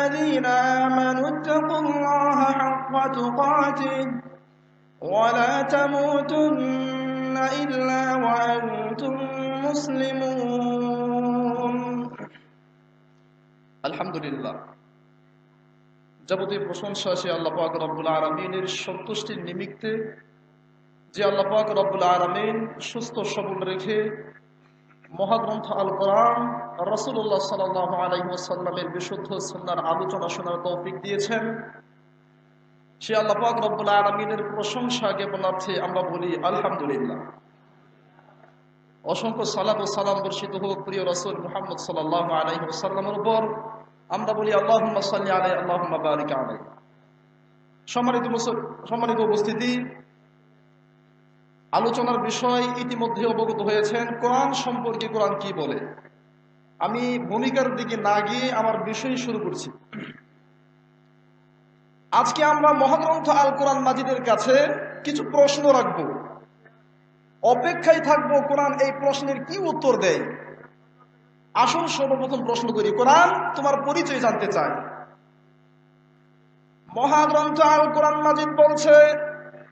الذين امنوا اتقوا الله حق تقاته ولا تموتن الا وانتم مسلمون আলহামদুলিল্লাহ যাবতীয় প্রশংসা সে আল্লাহ পাক রব্বুল আলমিনের সন্তুষ্টির নিমিত্তে যে আল্লাহ পাক রব্বুল আলমিন সুস্থ সবল রেখে মহাগ্রন্থ আল কোরআন রসুল্লাহ সাল্লাহ আলহিমসাল্লামের বিশুদ্ধ সন্ন্যার আলোচনা শোনার তৌফিক দিয়েছেন। সে আল্লাহ পাক রব্বুল আলমিনের প্রশংসা জ্ঞাপনার্থে আমরা বলি, আলহামদুলিল্লাহ। অসংখ্য সালাদ ও সালাম বর্ষিত হোক প্রিয় রসুল মোহাম্মদ সাল্লাহ আলহিমসাল্লামের উপর। আমরা বলি আল্লাহ সাল্লি আলাই আল্লাহ বারিক আলাই সম্মানিত সম্মানিত উপস্থিতি আলোচনার বিষয় ইতিমধ্যে অবগত হয়েছেন, কোরআন সম্পর্কে কোরআন কি বলে? আমি ভূমিকার দিকে না গিয়ে আমার বিষয় শুরু করছি। আজকে আমরা মহাগ্রন্থ আল কোরআন মাজিদের কাছে কিছু প্রশ্ন রাখব। অপেক্ষায় থাকব কোরআন এই প্রশ্নের কি উত্তর দেয়। আসল সর্বপ্রথম প্রশ্ন করি, কোরআন তোমার পরিচয় জানতে চাই। মহাগ্রন্থ আল কোরআন মাজিদ বলছে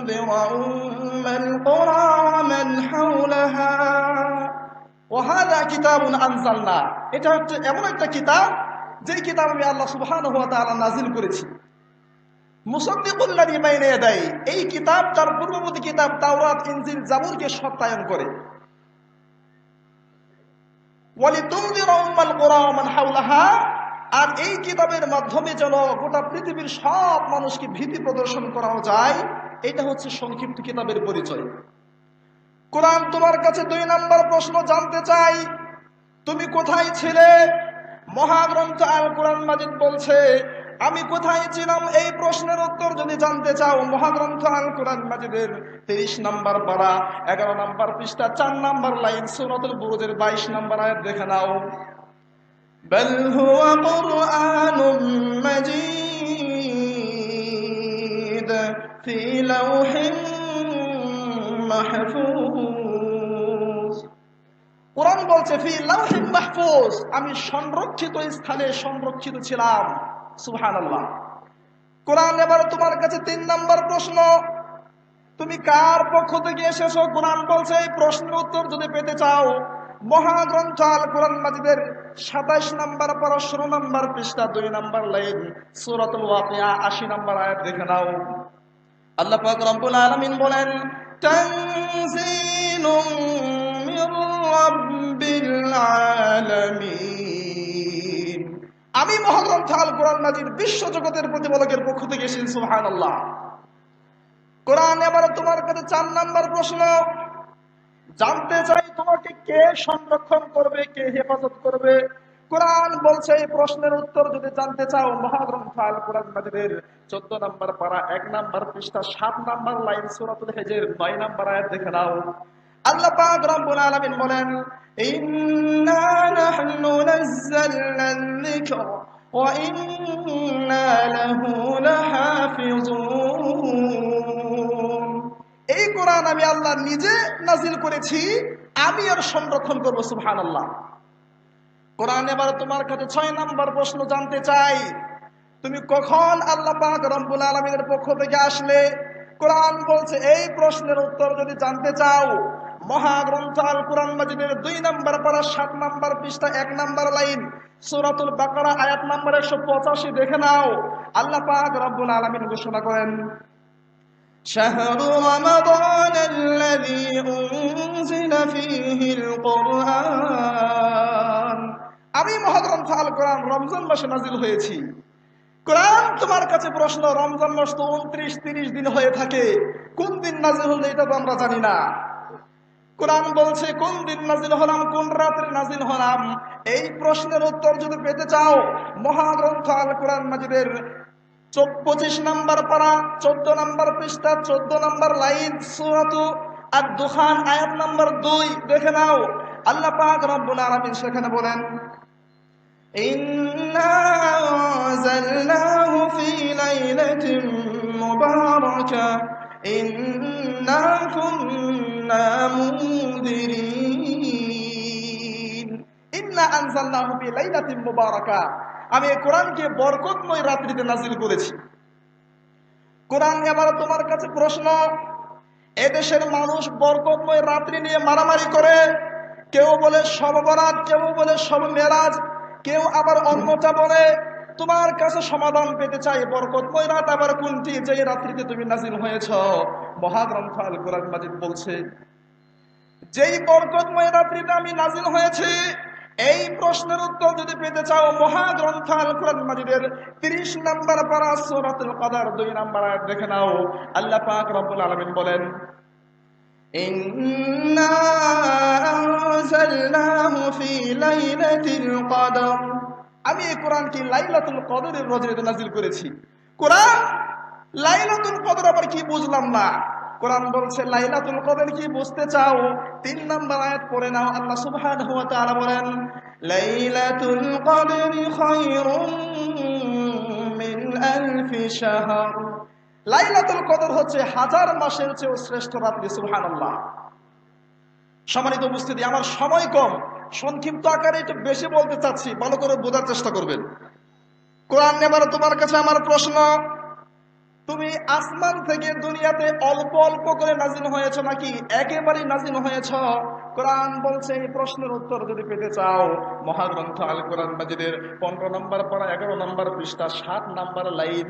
أم القرى ومن حولها وهذا كتاب أنزلنا এটা হচ্ছে এমন একটা কিতাব যে কিতাব আমি আল্লাহ সুবহানাহু ওয়া তাআলা নাজিল করেছি মুসাদ্দিকুল্লাযী বাইনা ইয়াদাই এই কিতাব তার পূর্ববর্তী কিতাব তাওরাত ইনজিল জাবুরকে সত্যায়ন করে ওয়ালিতুনযিরা উম্মাল কুরা ওয়া মান হাওলাহা আর এই কিতাবের মাধ্যমে যেন গোটা পৃথিবীর সব মানুষকে ভীতি প্রদর্শন করানো যায় এটা হচ্ছে সংক্ষিপ্ত কিতাবের পরিচয় কোরআন তোমার কাছে দুই নাম্বার প্রশ্ন জানতে চাই তুমি কোথায় ছিলে মহাগ্রন্থ আল কোরআন মাজিদ বলছে আমি কোথায় ছিলাম এই প্রশ্নের উত্তর যদি জানতে চাও মহাগ্রন্থ আল কোরআন মাজিদের তেইশ নাম্বার পাড়া এগারো নাম্বার পৃষ্ঠা চার নাম্বার লাইন সুরতুল বুরুজের বাইশ নাম্বার আয়াত দেখে নাও بل هو قرآن مجيد في لوح محفوظ কোরআন বলছে ফি লাউহিন মাহফুজ আমি সংরক্ষিত স্থানে সংরক্ষিত ছিলাম সুবহানাল্লাহ কোরআন এবার তোমার কাছে তিন নাম্বার প্রশ্ন তুমি কার পক্ষ থেকে এসেছো কোরআন বলছে এই প্রশ্নের উত্তর যদি পেতে চাও মহাগ্রন্থ আল কোরআন মাজিদের সাতাইশ নাম্বার পর ষোলো নাম্বার পৃষ্ঠা দুই নাম্বার লাইন সুরাতুল ওয়াকিয়া আশি নাম্বার আয়াত দেখে নাও আল্লাহ পাক রব্বুল আলামিন বলেন, তানজিলুম মির রাব্বিল আলামিন। আমি মহাগ্রন্থ আল কোরআন নাজির বিশ্ব জগতের প্রতিপালকের পক্ষ থেকে এসেছি সুবহানাল্লাহ। কোরআন এবার তোমার কাছে চার নাম্বার প্রশ্ন, জানতে চাই তোমাকে কে সংরক্ষণ করবে, কে হেফাজত করবে? কোরআন বলছে, এই প্রশ্নের উত্তর যদি জানতে চাও, মহাগ্রন্থ আল কোরআন মাজিদের চোদ্দ নাম্বার পারা, এক নাম্বার পৃষ্ঠা, সাত নাম্বার লাইন সুরাতুল হেজের, নয় নাম্বার আয়াত দেখে নাও। আল্লাহ পাক রব্বুল আলামিন বলেন, ইন্না নাহনু নাযালনা যিকর, ওয়া ইন্না লাহু লাহাফিজুন। কোরআন আমি আল্লাহ নিজে নাজিল করেছি, আমি আর সংরক্ষণ করব সুহান আল্লাহ কোরআন এবার তোমার কাছে ছয় নাম্বার প্রশ্ন জানতে চাই তুমি কখন আল্লাহ পাক রব্বুল আলমিনের পক্ষ থেকে আসলে কোরআন বলছে এই প্রশ্নের উত্তর যদি জানতে চাও মহাগ্রন্থ আল কোরআন মাজিদের দুই নাম্বার পারা সাত নাম্বার পৃষ্ঠা এক নাম্বার লাইন সুরাতুল বাকারা আয়াত নাম্বার একশো পঁচাশি দেখে নাও আল্লাহ পাক রব্বুল আলমিন ঘোষণা করেন شهر رمضان الذي أنزل فيه القرآن আমি মহাগ্রন্থ আল কোরআন রমজান মাসে নাজিল হয়েছি। কোরআন তোমার কাছে প্রশ্ন, রমজান মাস তো উনত্রিশ, তিরিশ দিন হয়ে থাকে। কোন দিন নাজিল হলো এটা তো আমরা জানি না। কোরআন বলছে, কোন দিন নাজিল হলাম, কোন রাত্রে নাজিল হলাম? এই প্রশ্নের উত্তর যদি পেতে চাও, মহাগ্রন্থ আল কোরআন মাজিদের পঁচিশ নাম্বার পারা, চোদ্দ নাম্বার পৃষ্ঠা, চোদ্দ নাম্বার লাইন, সুরাতু আর দুখান আয়াত নাম্বার দুই, দেখে নাও। আল্লাহ পাক রব্বুল আলামিন সেখানে বলেন إنا أنزلناه في ليلة مباركة إنا كنا منذرين ইন্না আনজালনাহু ফি লাইলাতিন মুবারাকা আমি এই কোরআনকে বরকতময় রাত্রিতে নাজিল করেছি কোরআন এবার তোমার কাছে প্রশ্ন এদেশের মানুষ বরকতময় রাত্রি নিয়ে মারামারি করে কেউ বলে সব বরাত কেউ বলে সব মেরাজ কেউ আবার অন্যটা বলে, তোমার কাছে সমাধান পেতে চাই বরকতময় রাত আবার কোনটি যে রাত্রিতে তুমি নাজিল হয়েছ? মহাগ্রন্থ আল কোরআন মাজিদ বলছে, যেই বরকতময় রাত্রিতে আমি নাজিল হয়েছি, এই প্রশ্নের উত্তর যদি পেতে চাও মহাগ্রন্থ আল কোরআন মাজিদের 30 নাম্বার পারা সূরাতুল কদর দুই নাম্বার দেখে নাও। আল্লাহ পাক রব্বুল বলেন إنا أنزلناه في ليلة القدر আমি এই কোরআনকে লাইলাতুল কদরের রজনীতে নাজিল করেছি কোরআন লাইলাতুল কদর আবার কি বুঝলাম না কোরআন বলছে লাইলাতুল কদর কি বুঝতে চাও তিন নাম্বার আয়াত পড়ে নাও আল্লাহ সুবহানাহু ওয়া তাআলা বলেন ليلة القدر خير من ألف شهر লাইলাতুল কদর হচ্ছে হাজার মাসের চেয়েও শ্রেষ্ঠ রাত্রি, সুবহানাল্লাহ। সম্মানিত উপস্থিতি, আমার সময় কম। সংক্ষিপ্ত আকারে একটু বেশি বলতে চাচ্ছি, ভালো করে বোঝার চেষ্টা করবেন। কোরআন এবার তোমার কাছে আমার প্রশ্ন, তুমি আসমান থেকে দুনিয়াতে অল্প অল্প করে নাজিল হয়েছ নাকি একেবারেই নাজিল হয়েছ? কোরআন বলছে এই প্রশ্নের উত্তর যদি পেতে চাও, মহাগ্রন্থ আল কোরআন মাজিদের পনেরো নম্বর পড়া, এগারো নম্বর পৃষ্ঠা, সাত নম্বর লাইন।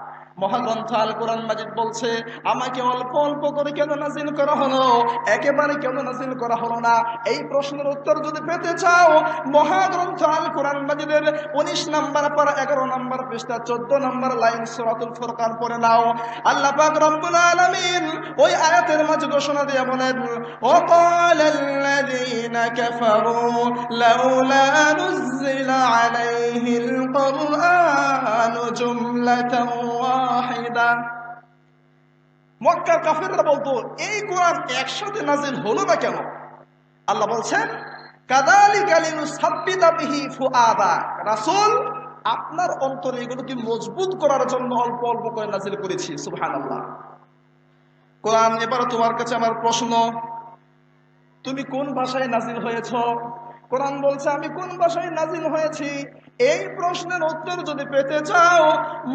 মহাগ্রন্থ আল কোরআন মাজিদ বলছে আমাকে অল্প অল্প করে কেন নাজিল করা হলো একেবারে কেন নাজিল করা হলো না এই প্রশ্নের উত্তর যদি পেতে চাও মহাগ্রন্থ আল কোরআন মাজিদের উনিশ নাম্বার পর এগারো নাম্বার পৃষ্ঠা চোদ্দ নাম্বার লাইন সুরাতুল ফুরকান পড়ে নাও আল্লাহ পাক রব্বুল আলামিন ওই আয়াতের মাঝে ঘোষণা দিয়ে বলেন وقال الذين كفروا لولا نزل عليه القرآن جملة واحدة মক্কার কাফেররা বলতো, এই কোরআন একসাথে নাজিল হলো না কেন? আল্লাহ বলছেন আপনার অন্তরে এগুলোকে মজবুত করার জন্য অল্প অল্প করে নাজিল করেছি, সুবহানাল্লাহ। কোরআন এবার তোমার কাছে আমার প্রশ্ন, তুমি কোন ভাষায় নাজিল হয়েছ? কোরআন বলছে, আমি কোন ভাষায় নাজিল হয়েছি? এই প্রশ্নের উত্তর যদি পেতে চাও,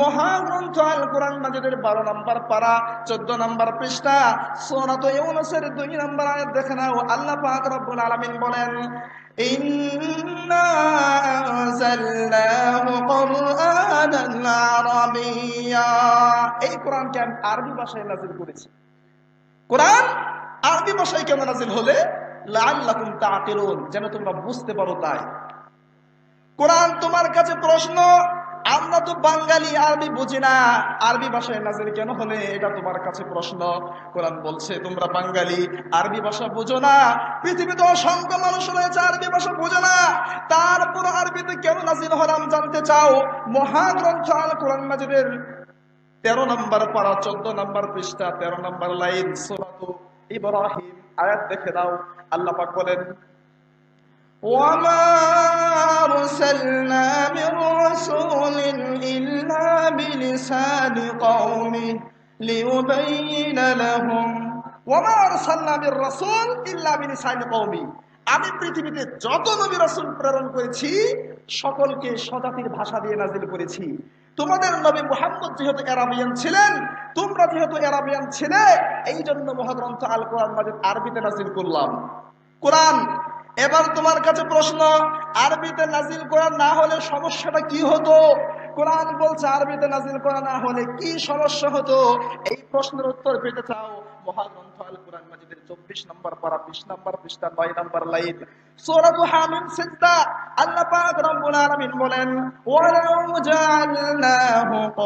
মহাগ্রন্থ আল কোরআন মাজিদের বারো নাম্বার পারা, চোদ্দ নম্বর পৃষ্ঠা সোনাত ইউনুসের দুই নাম্বার আয়াত দেখে নাও। আল্লাহ পাক রব্বুল আলমিন বলেন এই কোরআনকে আমি আরবি ভাষায় নাজিল করেছি। কোরআন আরবি ভাষায় কেন নাজিল হলে? লাআল্লাকুম তাআকিলুন, যেন তোমরা বুঝতে পারো তাই। কোরআন তোমার কাছে প্রশ্ন, আমরা তো বাঙালি, আরবি বুঝি না। আরবি ভাষায় নাজিল কেন হলে? এটা তোমার কাছে প্রশ্ন। কোরআন বলছে, তোমরা বাঙালি, আরবি ভাষা বুঝো না। পৃথিবীতে অসংখ্য মানুষ রয়েছে, আরবি ভাষা বুঝো না। তারপর আরবিতে কেন নাজিল হলাম জানতে চাও? মহাগ্রন্থ আল কোরআন মাজিদের তেরো নম্বর পারা, চোদ্দ নম্বর পৃষ্ঠা, তেরো নম্বর লাইন, সুরাত ইব্রাহিম। আয়াত দেখে দাও আল্লাহ পাক বলেন وما أرسلنا من رسول إلا بلسان قومه ليبين لهم ওমা আরসালনা মির রাসূল ইল্লা বিলিসানি কওমি আমি পৃথিবীতে যত নবী রাসূল প্রেরণ করেছি সকলকে স্বজাতির ভাষা দিয়ে নাজিল করেছি তোমাদের নবী মুহাম্মদ যেহেতু আরাবিয়ান ছিলেন তোমরা যেহেতু আরাবিয়ান ছিলে এই জন্য মহাগ্রন্থ আল কোরআন মাজিদ আরবিতে নাজিল করলাম কোরআন এবার তোমার কাছে প্রশ্ন, আরবিতে নাজিল করা না হলে সমস্যাটা কি হতো? কোরআন বলছে আরবিতে নাজিল করা না হলে কি সমস্যা হতো? এই প্রশ্নের উত্তর পেতে চাও মহাগ্রন্থ আল কোরআন মাজিদের চব্বিশ নম্বর পারা, বিশ নম্বর পৃষ্ঠা, নয় নম্বর লাইন। সূরাতু হামিম আল্লাহ পাক রব্বুল আলামিন বলেন, ওয়ালাউ জাআলনাহু